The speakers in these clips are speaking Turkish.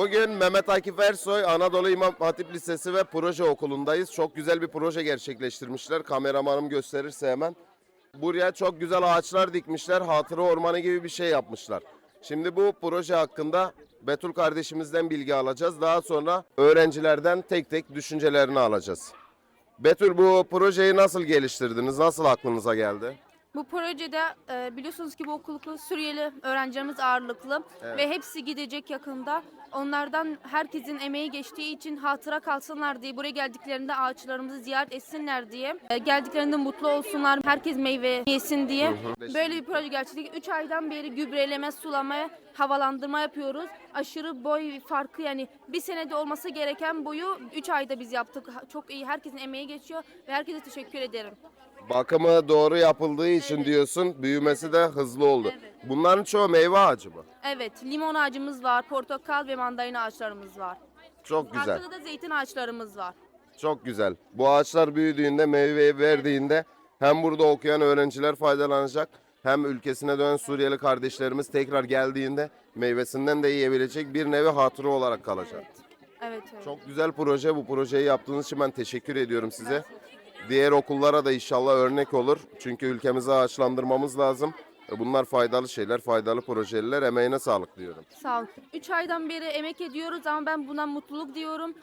Bugün Mehmet Akif Ersoy Anadolu İmam Hatip Lisesi ve proje okulundayız. Çok güzel bir proje gerçekleştirmişler. Kameramanım gösterirse hemen. Buraya çok güzel ağaçlar dikmişler. Hatıra ormanı gibi bir şey yapmışlar. Şimdi bu proje hakkında Betül kardeşimizden bilgi alacağız. Daha sonra öğrencilerden tek tek düşüncelerini alacağız. Betül bu projeyi nasıl geliştirdiniz? Nasıl aklınıza geldi? Bu projede e, biliyorsunuz ki bu okulda Suriyeli öğrencilerimiz ağırlıklı Evet. ve hepsi gidecek yakında. Onlardan herkesin emeği geçtiği için hatıra kalsınlar diye buraya geldiklerinde ağaçlarımızı ziyaret etsinler diye. e, geldiklerinde mutlu olsunlar, herkes meyve yesin diye. Böyle bir proje gerçekleştirdik. 3 aydan beri gübreleme, sulama, havalandırma yapıyoruz. Aşırı boy farkı yani bir senede olması gereken boyu 3 ayda biz yaptık. Ha- Çok iyi, herkesin emeği geçiyor ve herkese teşekkür ederim. Bakımı doğru yapıldığı için diyorsun, büyümesi de hızlı oldu. Evet. Bunların çoğu meyve ağacı mı? Evet, limon ağacımız var, portakal ve mandalina ağaçlarımız var. Çok güzel. Arkada da zeytin ağaçlarımız var. Çok güzel. Bu ağaçlar büyüdüğünde, meyveyi verdiğinde hem burada okuyan öğrenciler faydalanacak hem ülkesine dönen Suriyeli kardeşlerimiz tekrar geldiğinde meyvesinden de yiyebilecek bir nevi hatıra olarak kalacak. Evet, evet. Çok güzel proje. Bu projeyi yaptığınız için ben teşekkür ediyorum size. Diğer okullara da inşallah örnek olur. Çünkü ülkemizi ağaçlandırmamız lazım. E, Bunlar faydalı şeyler, faydalı projeler. Emeğine sağlık diyorum. Sağ ol. 3 aydan beri emek ediyoruz ama ben buna mutluluk diyorum.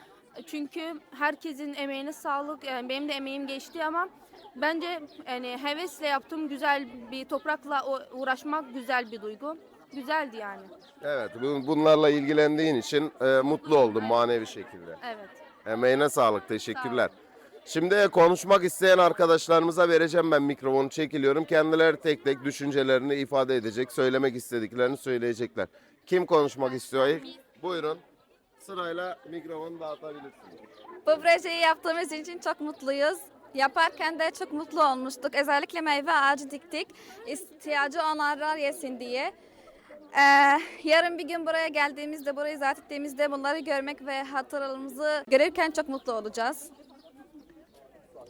Çünkü herkesin emeğine sağlık. Yani benim de emeğim geçti ama bence yani hevesle yaptığım güzel bir toprakla uğraşmak güzel bir duygu. Güzeldi yani. Evet, bu- bunlarla ilgilendiğin için e, mutlu oldum manevi şekilde. Evet. Emeğine sağlık, teşekkürler. Şimdi konuşmak isteyen arkadaşlarımıza vereceğim ben mikrofonu çekiliyorum. Kendileri tek tek düşüncelerini ifade edecek, söylemek istediklerini söyleyecekler. Kim konuşmak istiyor? Buyurun. Sırayla mikrofonu dağıtabilirsiniz. Bu projeyi yaptığımız için çok mutluyuz. Yaparken de çok mutlu olmuştuk. Özellikle meyve ağacı diktik. İhtiyacı olanlar yesin diye. Ee, yarın bir gün buraya geldiğimizde, burayı ziyaret ettiğimizde bunları görmek ve hatıralarımızı görürken çok mutlu olacağız.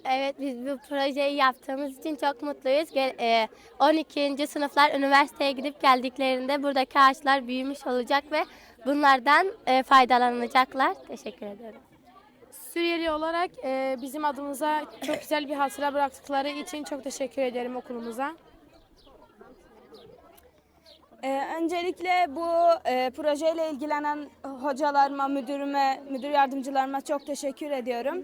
Evet biz bu projeyi yaptığımız için çok mutluyuz. Gel- e, 12. sınıflar üniversiteye gidip geldiklerinde buradaki ağaçlar büyümüş olacak ve bunlardan e, faydalanacaklar. Teşekkür ederim. Suriyeli olarak e, bizim adımıza çok güzel bir hatıra bıraktıkları için çok teşekkür ederim okulumuza. Ee, öncelikle bu e, projeyle ilgilenen hocalarıma, müdürüme, müdür yardımcılarıma çok teşekkür ediyorum.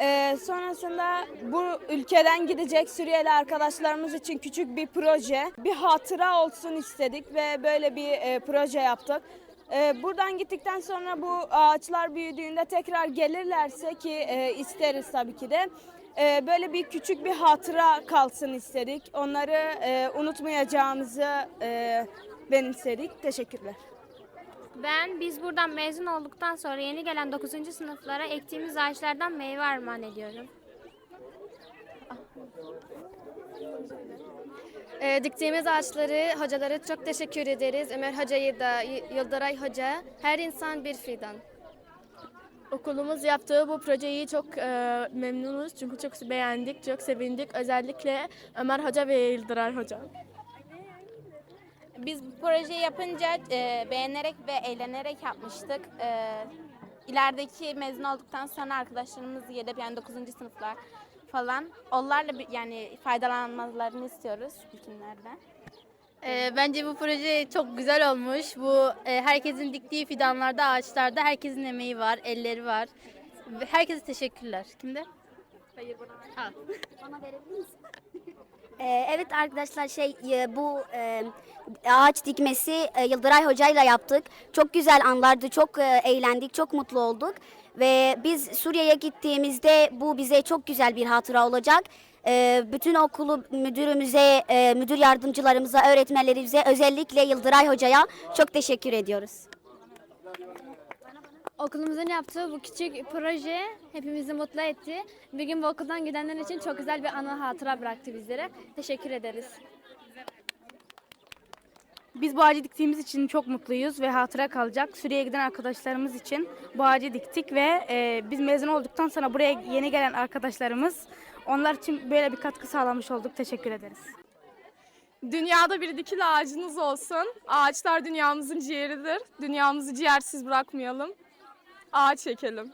Ee, sonrasında bu ülkeden gidecek Suriyeli arkadaşlarımız için küçük bir proje, bir hatıra olsun istedik ve böyle bir e, proje yaptık. Ee, buradan gittikten sonra bu ağaçlar büyüdüğünde tekrar gelirlerse ki e, isteriz tabii ki de. e, böyle bir küçük bir hatıra kalsın istedik. Onları e, unutmayacağımızı e, benimsedik. Teşekkürler. Ben biz buradan mezun olduktan sonra yeni gelen 9. sınıflara ektiğimiz ağaçlardan meyve armağan ediyorum. Ee, diktiğimiz ağaçları, hocalara çok teşekkür ederiz. Ömer Hoca'yı da, Yıldıray Hoca. Her insan bir fidan. Okulumuz yaptığı bu projeyi çok e, memnunuz çünkü çok beğendik, çok sevindik. Özellikle Ömer Hoca ve Yıldıray Hoca. Biz bu projeyi yapınca e, beğenerek ve eğlenerek yapmıştık. E, ilerideki mezun olduktan sonra arkadaşlarımız gelip yani 9. sınıflar falan onlarla bir- yani faydalanmalarını istiyoruz ilkinlerden. Ee, bence bu proje çok güzel olmuş. Bu e, herkesin diktiği fidanlarda, ağaçlarda herkesin emeği var, elleri var. Herkese teşekkürler. Kimde? Ee, evet arkadaşlar şey e, bu e, ağaç dikmesi e, Yıldıray Hoca'yla yaptık. Çok güzel anlardı, çok e, eğlendik, çok mutlu olduk. Ve biz Suriye'ye gittiğimizde bu bize çok güzel bir hatıra olacak. Bütün okulu müdürümüze, müdür yardımcılarımıza, öğretmenlerimize, özellikle Yıldıray Hoca'ya çok teşekkür ediyoruz. Okulumuzun yaptığı bu küçük proje hepimizi mutlu etti. Bir gün bu okuldan gidenler için çok güzel bir anı hatıra bıraktı bizlere. Teşekkür ederiz. Biz bu ağacı diktiğimiz için çok mutluyuz ve hatıra kalacak. Suriye'ye giden arkadaşlarımız için bu ağacı diktik ve e, biz mezun olduktan sonra buraya yeni gelen arkadaşlarımız onlar için böyle bir katkı sağlamış olduk. Teşekkür ederiz. Dünyada bir dikili ağacınız olsun. Ağaçlar dünyamızın ciğeridir. Dünyamızı ciğersiz bırakmayalım. Ağaç ekelim.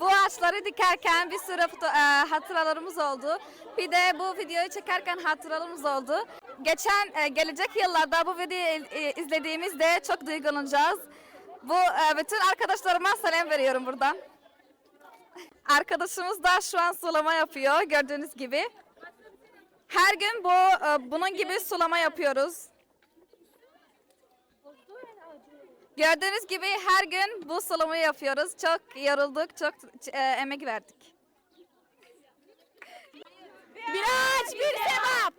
Bu ağaçları dikerken bir sürü foto- e, hatıralarımız oldu. Bir de bu videoyu çekerken hatıralarımız oldu. Geçen e, gelecek yıllarda bu videoyu e, izlediğimizde çok duygulanacağız. Bu bütün arkadaşlarıma selam veriyorum buradan. Arkadaşımız da şu an sulama yapıyor gördüğünüz gibi. Her gün bu bunun gibi sulama yapıyoruz. Gördüğünüz gibi her gün bu sulumu yapıyoruz. Çok yorulduk, çok e, emek verdik. Biraz bir sevap.